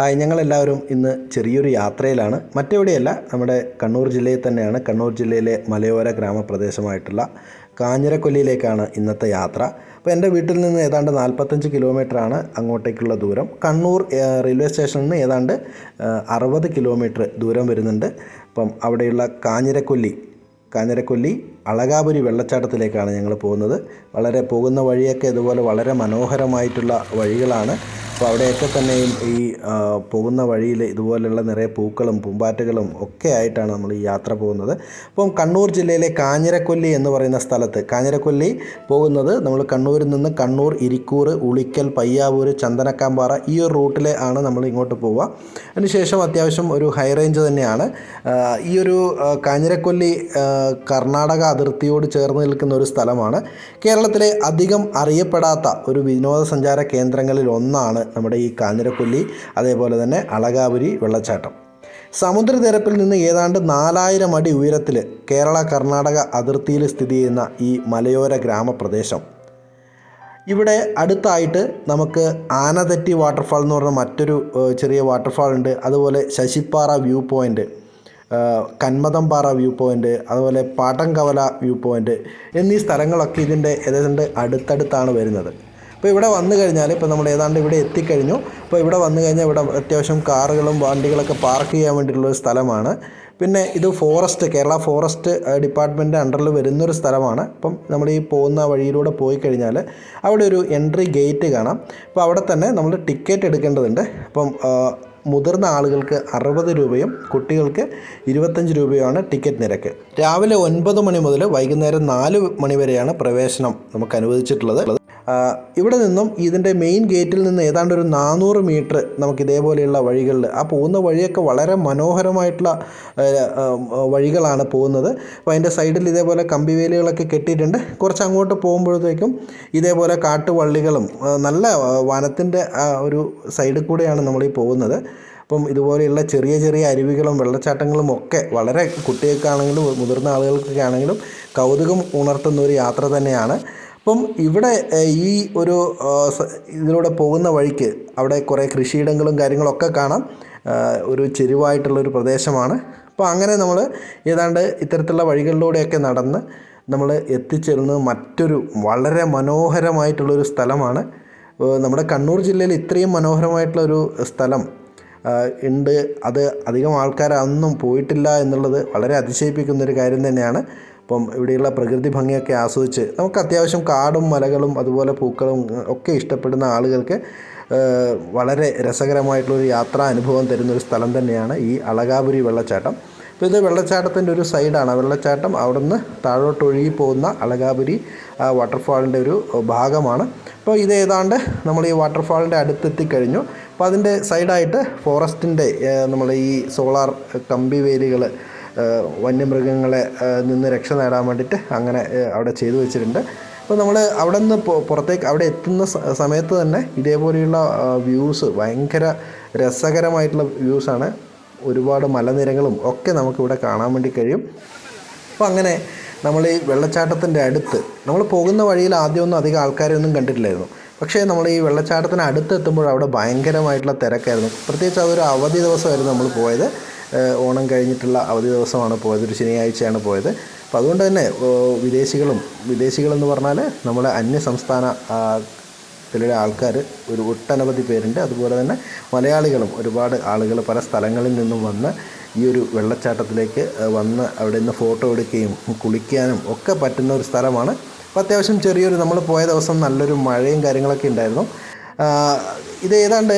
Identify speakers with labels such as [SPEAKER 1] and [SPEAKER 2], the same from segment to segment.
[SPEAKER 1] Hi ഞങ്ങളെല്ലാവരും ഇന്ന് ചെറിയൊരു യാത്രയിലാണ്. മറ്റെവിടെയല്ല നമ്മുടെ കണ്ണൂർ ജില്ലയിൽ തന്നെയാണ്. കണ്ണൂർ ജില്ലയിലെ മലയോര ഗ്രാമപ്രദേശമായിട്ടുള്ള കാഞ്ഞിരക്കൊല്ലിയിലേക്കാണ് ഇന്നത്തെ യാത്ര. അപ്പോൾ എന്റെ വീട്ടിൽ നിന്ന് ഏതാണ്ട് നാൽപ്പത്തഞ്ച് കിലോമീറ്ററാണ് അങ്ങോട്ടേക്കുള്ള ദൂരം. കണ്ണൂർ റെയിൽവേ സ്റ്റേഷനിൽ നിന്ന് ഏതാണ്ട് അറുപത് കിലോമീറ്റർ ദൂരം വരുന്നുണ്ട്. അപ്പം അവിടെയുള്ള കാഞ്ഞിരക്കൊല്ലി കാഞ്ഞിരക്കൊല്ലി അളകാപുരി വെള്ളച്ചാട്ടത്തിലേക്കാണ് ഞങ്ങൾ പോകുന്നത്. വളരെ പോകുന്ന വഴിയൊക്കെ ഇതുപോലെ വളരെ മനോഹരമായിട്ടുള്ള വഴികളാണ്. അപ്പോൾ അവിടെയൊക്കെ തന്നെയും ഈ പോകുന്ന വഴിയിൽ ഇതുപോലെയുള്ള നിറയെ പൂക്കളും പൂമ്പാറ്റകളും ഒക്കെ ആയിട്ടാണ് നമ്മൾ ഈ യാത്ര പോകുന്നത്. അപ്പം കണ്ണൂർ ജില്ലയിലെ കാഞ്ഞിരക്കൊല്ലി എന്ന് പറയുന്ന സ്ഥലത്ത് കാഞ്ഞിരക്കൊല്ലി പോകുന്നത് നമ്മൾ കണ്ണൂരിൽ നിന്ന് കണ്ണൂർ ഇരിക്കൂർ ഉളിക്കൽ പയ്യാവൂർ ചന്ദനക്കാമ്പാറ ഈ ഒരു റൂട്ടിൽ ആണ് നമ്മൾ ഇങ്ങോട്ട് പോവുക. അതിനുശേഷം അത്യാവശ്യം ഒരു ഹൈ റേഞ്ച് തന്നെയാണ്. ഈ ഒരു കാഞ്ഞിരക്കൊല്ലി കർണാടക അതിർത്തിയോട് ചേർന്ന് നിൽക്കുന്ന ഒരു സ്ഥലമാണ്. കേരളത്തിലെ അധികം അറിയപ്പെടാത്ത ഒരു വിനോദസഞ്ചാര കേന്ദ്രങ്ങളിൽ ഒന്നാണ് നമ്മുടെ ഈ കാഞ്ഞിരക്കൊല്ലി അതേപോലെ തന്നെ അളകാപുരി വെള്ളച്ചാട്ടം. സമുദ്രനിരപ്പിൽ നിന്ന് ഏതാണ്ട് നാലായിരം അടി ഉയരത്തിൽ കേരള കർണാടക അതിർത്തിയിൽ സ്ഥിതി ചെയ്യുന്ന ഈ മലയോര ഗ്രാമപ്രദേശം. ഇവിടെ അടുത്തായിട്ട് നമുക്ക് ആനതെറ്റി വാട്ടർഫാൾ എന്ന് പറഞ്ഞ മറ്റൊരു ചെറിയ വാട്ടർഫാൾ ഉണ്ട്. അതുപോലെ Sasippara view point Kanmathampara view point അതുപോലെ പാട്ടംകവല വ്യൂ പോയിന്റ് എന്നീ സ്ഥലങ്ങളൊക്കെ ഇതിന്റെ ഏതാണ്ട് അടുത്തടുത്താണ് വരുന്നത്. അപ്പോൾ ഇവിടെ വന്നു കഴിഞ്ഞാൽ ഇപ്പോൾ നമ്മൾ ഏതാണ്ട് ഇവിടെ എത്തിക്കഴിഞ്ഞു. അപ്പോൾ ഇവിടെ വന്നു കഴിഞ്ഞാൽ ഇവിടെ അത്യാവശ്യം കാറുകളും വണ്ടികളൊക്കെ പാർക്ക് ചെയ്യാൻ വേണ്ടിയിട്ടുള്ള ഒരു സ്ഥലമാണ്. പിന്നെ ഇത് ഫോറസ്റ്റ് കേരള ഫോറസ്റ്റ് ഡിപ്പാർട്ട്മെന്റ് അണ്ടറിൽ വരുന്നൊരു സ്ഥലമാണ്. അപ്പം നമ്മൾ ഈ പോകുന്ന വഴിയിലൂടെ പോയി കഴിഞ്ഞാൽ അവിടെ ഒരു എൻട്രി ഗേറ്റ് കാണാം. അപ്പോൾ അവിടെ തന്നെ നമ്മൾ ടിക്കറ്റ് എടുക്കേണ്ടതുണ്ട്. അപ്പം മുതിർന്ന ആളുകൾക്ക് അറുപത് രൂപയും കുട്ടികൾക്ക് ഇരുപത്തഞ്ച് രൂപയുമാണ് ടിക്കറ്റ് നിരക്ക്. രാവിലെ ഒൻപത് മണി മുതൽ വൈകുന്നേരം നാല് മണി വരെയാണ് പ്രവേശനം നമുക്ക് അനുവദിച്ചിട്ടുള്ളത്. ഇവിടെ നിന്നും ഇതിന്റെ മെയിൻ ഗേറ്റിൽ നിന്ന് ഏതാണ്ട് ഒരു നാനൂറ് മീറ്റർ നമുക്ക് ഇതേപോലെയുള്ള വഴികളിൽ ആ പോകുന്ന വഴിയൊക്കെ വളരെ മനോഹരമായിട്ടുള്ള വഴികളാണ് പോകുന്നത്. അപ്പോൾ അതിന്റെ സൈഡിൽ ഇതേപോലെ കമ്പിവേലികളൊക്കെ കെട്ടിയിട്ടുണ്ട്. കുറച്ച് അങ്ങോട്ട് പോകുമ്പോഴത്തേക്കും ഇതേപോലെ കാട്ടുവള്ളികളും നല്ല വനത്തിന്റെ ഒരു സൈഡിൽ കൂടെയാണ് നമ്മൾ ഈ പോകുന്നത്. അപ്പം ഇതുപോലെയുള്ള ചെറിയ ചെറിയ അരുവികളും വെള്ളച്ചാട്ടങ്ങളും ഒക്കെ വളരെ കുട്ടികൾക്കാണെങ്കിലും മുതിർന്ന ആളുകൾക്കൊക്കെ ആണെങ്കിലും കൗതുകം ഉണർത്തുന്ന ഒരു യാത്ര തന്നെയാണ്. അപ്പം ഇവിടെ ഈ ഒരു ഇതിലൂടെ പോകുന്ന വഴിക്ക് അവിടെ കുറേ കൃഷിയിടങ്ങളും കാര്യങ്ങളൊക്കെ കാണാം. ഒരു ചെരുവായിട്ടുള്ളൊരു പ്രദേശമാണ്. അപ്പോൾ അങ്ങനെ നമ്മൾ ഏതാണ്ട് ഇത്തരത്തിലുള്ള വഴികളിലൂടെയൊക്കെ നടന്ന് നമ്മൾ എത്തിച്ചേരുന്നത് മറ്റൊരു വളരെ മനോഹരമായിട്ടുള്ളൊരു സ്ഥലമാണ്. നമ്മുടെ കണ്ണൂർ ജില്ലയിൽ ഇത്രയും മനോഹരമായിട്ടുള്ള ഒരു സ്ഥലം ഉണ്ട്. അത് അധികം ആൾക്കാർ അന്നും പോയിട്ടില്ല എന്നുള്ളത് വളരെ അതിശയിപ്പിക്കുന്ന ഒരു കാര്യം തന്നെയാണ്. അപ്പം ഇവിടെയുള്ള പ്രകൃതി ഭംഗിയൊക്കെ ആസ്വദിച്ച് നമുക്ക് അത്യാവശ്യം കാടും മലകളും അതുപോലെ പൂക്കളും ഒക്കെ ഇഷ്ടപ്പെടുന്ന ആളുകൾക്ക് വളരെ രസകരമായിട്ടുള്ളൊരു യാത്രാ അനുഭവം തരുന്നൊരു സ്ഥലം തന്നെയാണ് ഈ അളകാപുരി വെള്ളച്ചാട്ടം. അപ്പോൾ ഇത് വെള്ളച്ചാട്ടത്തിന്റെ ഒരു സൈഡാണ്. വെള്ളച്ചാട്ടം അവിടുന്ന് താഴോട്ട് ഒഴുകി പോകുന്ന അളകാപുരി വാട്ടർഫാളിന്റെ ഒരു ഭാഗമാണ്. അപ്പോൾ ഇത് ഏതാണ്ട് നമ്മൾ ഈ വാട്ടർഫാളിന്റെ അടുത്തെത്തിക്കഴിഞ്ഞു. അപ്പോൾ അതിന്റെ സൈഡായിട്ട് ഫോറസ്റ്റിന്റെ നമ്മൾ ഈ സോളാർ കമ്പി വേലികൾ വന്യമൃഗങ്ങളെ നിന്ന് രക്ഷ നേടാൻ വേണ്ടിയിട്ട് അങ്ങനെ അവിടെ ചെയ്തു വെച്ചിട്ടുണ്ട്. അപ്പോൾ നമ്മൾ അവിടെ നിന്ന് പുറത്തേക്ക് അവിടെ എത്തുന്ന സമയത്ത് തന്നെ ഇതേപോലെയുള്ള വ്യൂസ് ഭയങ്കര രസകരമായിട്ടുള്ള വ്യൂസാണ് ഒരുപാട് മലനിരകളും ഒക്കെ നമുക്കിവിടെ കാണാൻ വേണ്ടി കഴിയും. അപ്പോൾ അങ്ങനെ നമ്മൾ ഈ വെള്ളച്ചാട്ടത്തിന്റെ അടുത്ത് നമ്മൾ പോകുന്ന വഴിയിൽ ആദ്യമൊന്നും അധികം ആൾക്കാരെയൊന്നും കണ്ടിട്ടില്ലായിരുന്നു. പക്ഷേ നമ്മൾ ഈ വെള്ളച്ചാട്ടത്തിന് അടുത്ത് എത്തുമ്പോൾ അവിടെ ഭയങ്കരമായിട്ടുള്ള തിരക്കായിരുന്നു. പ്രത്യേകിച്ച് അതൊരു അവധി ദിവസമായിരുന്നു നമ്മൾ പോയത്. ഓണം കഴിഞ്ഞിട്ടുള്ള അവധി ദിവസമാണ് പോയത്. ഒരു ശനിയാഴ്ചയാണ് പോയത്. അപ്പോൾ അതുകൊണ്ട് തന്നെ വിദേശികളും വിദേശികളെന്ന് പറഞ്ഞാൽ നമ്മുടെ അന്യ സംസ്ഥാന ത്തിലുള്ള ആൾക്കാർ ഒരു ഒട്ടനവധി പേരുണ്ട്. അതുപോലെ തന്നെ മലയാളികളും ഒരുപാട് ആളുകൾ പല സ്ഥലങ്ങളിൽ നിന്നും വന്ന് ഈ ഒരു വെള്ളച്ചാട്ടത്തിലേക്ക് വന്ന് അവിടെ നിന്ന് ഫോട്ടോ എടുക്കുകയും കുളിക്കാനും ഒക്കെ പറ്റുന്ന ഒരു സ്ഥലമാണ്. അപ്പോൾ അത്യാവശ്യം ചെറിയൊരു നമ്മൾ പോയ ദിവസം നല്ലൊരു മഴയും കാര്യങ്ങളൊക്കെ ഉണ്ടായിരുന്നു. ഇത് ഏതാണ്ട്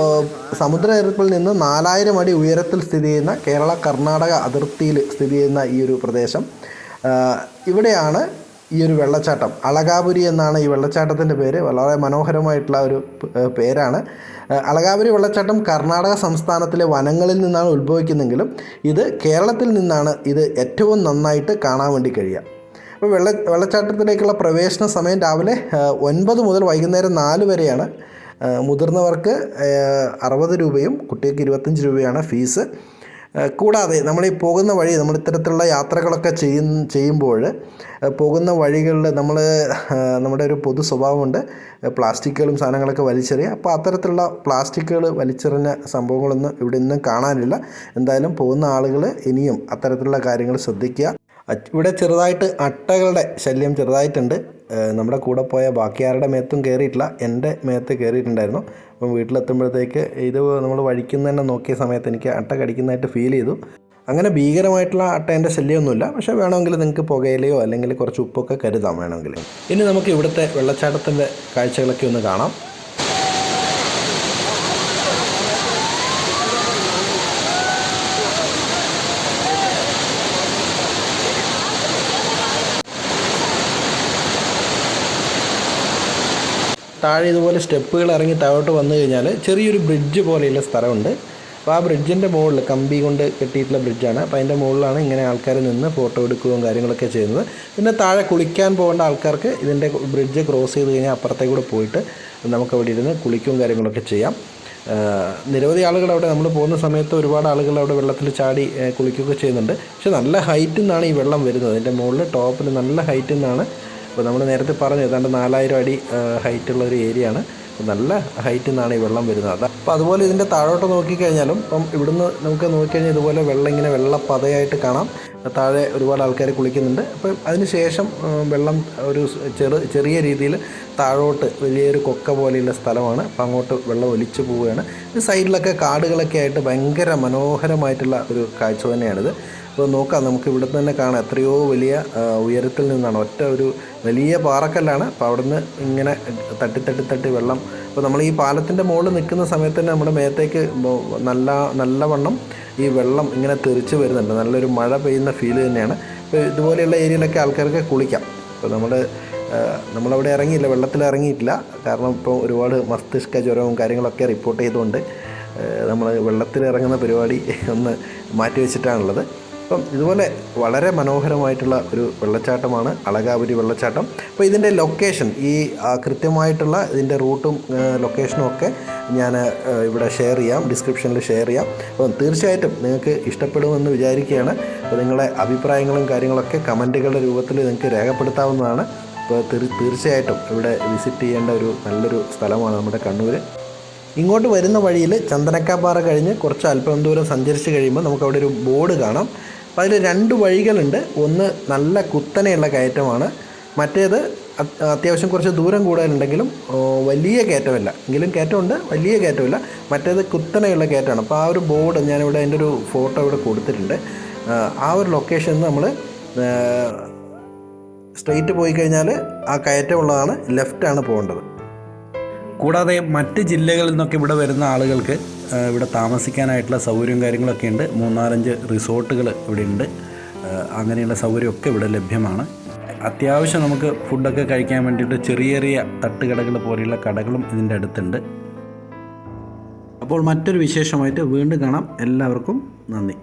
[SPEAKER 1] ഏഹ്, സമുദ്രനിരപ്പിൽ നിന്ന് നാലായിരം അടി ഉയരത്തിൽ സ്ഥിതി ചെയ്യുന്ന കേരള കർണാടക അതിർത്തിയിൽ സ്ഥിതി ചെയ്യുന്ന ഈ ഒരു പ്രദേശം. ഇവിടെയാണ് ഈ ഒരു വെള്ളച്ചാട്ടം. അളകാപുരി എന്നാണ് ഈ വെള്ളച്ചാട്ടത്തിന്റെ പേര്. വളരെ മനോഹരമായിട്ടുള്ള ഒരു പേരാണ്. അളകാപുരി വെള്ളച്ചാട്ടം കർണാടക സംസ്ഥാനത്തിലെ വനങ്ങളിൽ നിന്നാണ് ഉത്ഭവിക്കുന്നെങ്കിലും ഇത് കേരളത്തിൽ നിന്നാണ് ഇത് ഏറ്റവും നന്നായിട്ട് കാണാൻ വേണ്ടി കഴിയുക. അപ്പോൾ വെള്ള വെള്ളച്ചാട്ടത്തിലേക്കുള്ള പ്രവേശന സമയം രാവിലെ ഒൻപത് മുതൽ വൈകുന്നേരം നാല് വരെയാണ്. മുതിർന്നവർക്ക് അറുപത് രൂപയും കുട്ടികൾക്ക് ഇരുപത്തഞ്ച് രൂപയാണ് ഫീസ്. കൂടാതെ നമ്മൾ ഈ പോകുന്ന വഴി നമ്മൾ ഇത്തരത്തിലുള്ള യാത്രകളൊക്കെ ചെയ്യും ചെയ്യുമ്പോൾ പോകുന്ന വഴികളിൽ നമ്മൾ നമ്മുടെ ഒരു പൊതു സ്വഭാവമുണ്ട്. പ്ലാസ്റ്റിക്കുകളും സാധനങ്ങളൊക്കെ വലിച്ചെറിയുക. അപ്പോൾ അത്തരത്തിലുള്ള പ്ലാസ്റ്റിക്കുകൾ വലിച്ചെറിഞ്ഞ സംഭവങ്ങളൊന്നും ഇവിടെ ഇന്നും കാണാനില്ല. എന്തായാലും പോകുന്ന ആളുകൾ ഇനിയും അത്തരത്തിലുള്ള കാര്യങ്ങൾ ശ്രദ്ധിക്കുക. ഇവിടെ ചെറുതായിട്ട് അട്ടകളുടെ ശല്യം ചെറുതായിട്ടുണ്ട്. നമ്മുടെ കൂടെ പോയ ബാക്കിയാരുടെ മേത്തും കയറിയിട്ടില്ല എന്റെ മേത്ത് കയറിയിട്ടുണ്ടായിരുന്നു അപ്പം വീട്ടിലെത്തുമ്പോഴത്തേക്ക് ഇത് നമ്മൾ വഴിക്കുന്ന തന്നെ നോക്കിയ സമയത്ത് എനിക്ക് അട്ട കടിക്കുന്നതായിട്ട് ഫീൽ ചെയ്തു. അങ്ങനെ ഭീകരമായിട്ടുള്ള അട്ടേന്റെ ശല്യമൊന്നുമില്ല. പക്ഷേ വേണമെങ്കിൽ നിങ്ങൾക്ക് പുകയിലയോ അല്ലെങ്കിൽ കുറച്ച് ഉപ്പൊക്കെ കരുതാം വേണമെങ്കിൽ. ഇനി നമുക്ക് ഇവിടുത്തെ വെള്ളച്ചാട്ടത്തിന്റെ കാഴ്ചകളൊക്കെ ഒന്ന് കാണാം. താഴെ ഇതുപോലെ സ്റ്റെപ്പുകൾ ഇറങ്ങി താഴോട്ട് വന്നു കഴിഞ്ഞാൽ ചെറിയൊരു ബ്രിഡ്ജ് പോലെയുള്ള സ്ഥലമുണ്ട്. അപ്പോൾ ആ ബ്രിഡ്ജിന്റെ മുകളിൽ കമ്പി കൊണ്ട് കെട്ടിയിട്ടുള്ള ബ്രിഡ്ജാണ് അപ്പോൾ അതിന്റെ മുകളിലാണ് ഇങ്ങനെ ആൾക്കാർ നിന്ന് ഫോട്ടോ എടുക്കുകയും കാര്യങ്ങളൊക്കെ ചെയ്യുന്നത്. പിന്നെ താഴെ കുളിക്കാൻ പോകേണ്ട ആൾക്കാർക്ക് ഇതിന്റെ ബ്രിഡ്ജ് ക്രോസ് ചെയ്ത് കഴിഞ്ഞാൽ അപ്പുറത്തേക്ക് കൂടെ പോയിട്ട് നമുക്ക് അവിടെ ഇരുന്ന് കുളിക്കുകയും കാര്യങ്ങളൊക്കെ ചെയ്യാം. നിരവധി ആളുകൾ അവിടെ നമ്മൾ പോകുന്ന സമയത്ത് ഒരുപാട് ആളുകൾ അവിടെ വെള്ളത്തിൽ ചാടി കുളിക്കുകയൊക്കെ ചെയ്യുന്നുണ്ട്. പക്ഷെ നല്ല ഹൈറ്റിൽ നിന്നാണ് ഈ വെള്ളം വരുന്നത്. അതിന്റെ മുകളിൽ ടോപ്പിൽ നല്ല ഹൈറ്റിൽ നിന്നാണ് അപ്പോൾ നമ്മൾ നേരത്തെ പറഞ്ഞു ഏതാണ്ട് നാലായിരം അടി ഹൈറ്റുള്ള ഒരു ഏരിയ ആണ്. നല്ല ഹൈറ്റിൽ നിന്നാണ് ഈ വെള്ളം വരുന്നത്. അത് അപ്പോൾ അതുപോലെ ഇതിന്റെ താഴോട്ട് നോക്കിക്കഴിഞ്ഞാലും ഇപ്പം ഇവിടുന്ന് നമുക്ക് നോക്കിക്കഴിഞ്ഞാൽ ഇതുപോലെ വെള്ളം ഇങ്ങനെ വെള്ള പതയായിട്ട് കാണാം. താഴെ ഒരുപാട് ആൾക്കാർ കുളിക്കുന്നുണ്ട്. അപ്പം അതിന് ശേഷം വെള്ളം ഒരു ചെറു ചെറിയ രീതിയിൽ താഴോട്ട് വലിയൊരു കൊക്ക പോലെയുള്ള സ്ഥലമാണ്. അപ്പം അങ്ങോട്ട് വെള്ളം ഒലിച്ചു പോവുകയാണ്. ഈ സൈഡിലൊക്കെ കാടുകളൊക്കെ ആയിട്ട് ഭയങ്കര മനോഹരമായിട്ടുള്ള ഒരു കാഴ്ച തന്നെയാണിത്. അപ്പോൾ നോക്കാം നമുക്ക് ഇവിടെ തന്നെ കാണാം. എത്രയോ വലിയ ഉയരത്തിൽ നിന്നാണ്. ഒറ്റ ഒരു വലിയ പാറക്കല്ലാണ്. അപ്പോൾ അവിടുന്ന് ഇങ്ങനെ തട്ടി തട്ടി തട്ടി വെള്ളം. അപ്പോൾ നമ്മൾ ഈ പാലത്തിന്റെ മുകളിൽ നിൽക്കുന്ന സമയത്ത് തന്നെ നമ്മുടെ മേത്തേക്ക് നല്ല നല്ലവണ്ണം ഈ വെള്ളം ഇങ്ങനെ തെറിച്ച് വരുന്നുണ്ട്. നല്ലൊരു മഴ പെയ്യുന്ന ഫീൽ തന്നെയാണ്. അപ്പോൾ ഇതുപോലെയുള്ള ഏരിയയിലൊക്കെ ആൾക്കാർക്ക് കുളിക്കാം. അപ്പോൾ നമ്മൾ നമ്മളവിടെ ഇറങ്ങിയില്ല വെള്ളത്തിൽ ഇറങ്ങിയിട്ടില്ല. കാരണം ഇപ്പോൾ ഒരുപാട് മസ്തിഷ്ക ജ്വരവും കാര്യങ്ങളൊക്കെ റിപ്പോർട്ട് ചെയ്തുകൊണ്ട് നമ്മൾ വെള്ളത്തിൽ ഇറങ്ങുന്ന പരിപാടി ഒന്ന് മാറ്റിവെച്ചിട്ടാണുള്ളത് അപ്പം ഇതുപോലെ വളരെ മനോഹരമായിട്ടുള്ള ഒരു വെള്ളച്ചാട്ടമാണ് അളകാപുരി വെള്ളച്ചാട്ടം. അപ്പോൾ ഇതിന്റെ ലൊക്കേഷൻ ഈ കൃത്യമായിട്ടുള്ള ഇതിന്റെ റൂട്ടും ലൊക്കേഷനും ഒക്കെ ഞാൻ ഇവിടെ ഷെയർ ചെയ്യാം ഡിസ്ക്രിപ്ഷനിൽ ഷെയർ ചെയ്യാം. അപ്പം തീർച്ചയായിട്ടും നിങ്ങൾക്ക് ഇഷ്ടപ്പെടുമെന്ന് വിചാരിക്കുകയാണ്. അപ്പോൾ നിങ്ങളുടെ അഭിപ്രായങ്ങളും കാര്യങ്ങളൊക്കെ കമന്റുകളുടെ രൂപത്തിൽ നിങ്ങൾക്ക് രേഖപ്പെടുത്താവുന്നതാണ്. അപ്പോൾ തീർ- തീർച്ചയായിട്ടും ഇവിടെ വിസിറ്റ് ചെയ്യേണ്ട ഒരു നല്ലൊരു സ്ഥലമാണ് നമ്മുടെ കണ്ണൂർ ഇങ്ങോട്ട് വരുന്ന വഴിയിൽ ചന്ദനക്കാപ്പാറ കഴിഞ്ഞ് കുറച്ച് അല്പം ദൂരം സഞ്ചരിച്ച് കഴിയുമ്പോൾ നമുക്ക് അവിടെ ഒരു ബോർഡ് കാണാം. അപ്പോൾ അതിൽ രണ്ട് വഴികളുണ്ട്. ഒന്ന് നല്ല കുത്തനെയുള്ള കയറ്റമാണ്. മറ്റേത് അത്യാവശ്യം കുറച്ച് ദൂരം കൂടുതലുണ്ടെങ്കിലും വലിയ കയറ്റമില്ല. എങ്കിലും കയറ്റമുണ്ട് വലിയ കയറ്റമില്ല. മറ്റേത് കുത്തനെയുള്ള കയറ്റമാണ്. അപ്പോൾ ആ ഒരു ബോർഡ് ഞാനിവിടെ അതിന്റെ ഒരു ഫോട്ടോ ഇവിടെ കൊടുത്തിട്ടുണ്ട്. ആ, ആ ഒരു ലൊക്കേഷനിൽ നമ്മൾ സ്ട്രെയിറ്റ് പോയി കഴിഞ്ഞാൽ ആ കയറ്റമുള്ളതാണ് ലെഫ്റ്റാണ് പോകേണ്ടത്.
[SPEAKER 2] കൂടാതെ മറ്റ് ജില്ലകളിൽ നിന്നൊക്കെ ഇവിടെ വരുന്ന ആളുകൾക്ക് ഇവിടെ താമസിക്കാനായിട്ടുള്ള സൗകര്യവും കാര്യങ്ങളൊക്കെ ഉണ്ട്. മൂന്നാലഞ്ച് റിസോർട്ടുകൾ ഇവിടെ ഉണ്ട്. അങ്ങനെയുള്ള സൗകര്യമൊക്കെ ഇവിടെ ലഭ്യമാണ്. അത്യാവശ്യം നമുക്ക് ഫുഡൊക്കെ കഴിക്കാൻ വേണ്ടിയിട്ട് ചെറിയ ചെറിയ തട്ടുകടകൾ പോലെയുള്ള കടകളും ഇതിന്റെ അടുത്തുണ്ട്. അപ്പോൾ മറ്റൊരു വിശേഷമായിട്ട് വീണ്ടും കാണാം. എല്ലാവർക്കും നന്ദി.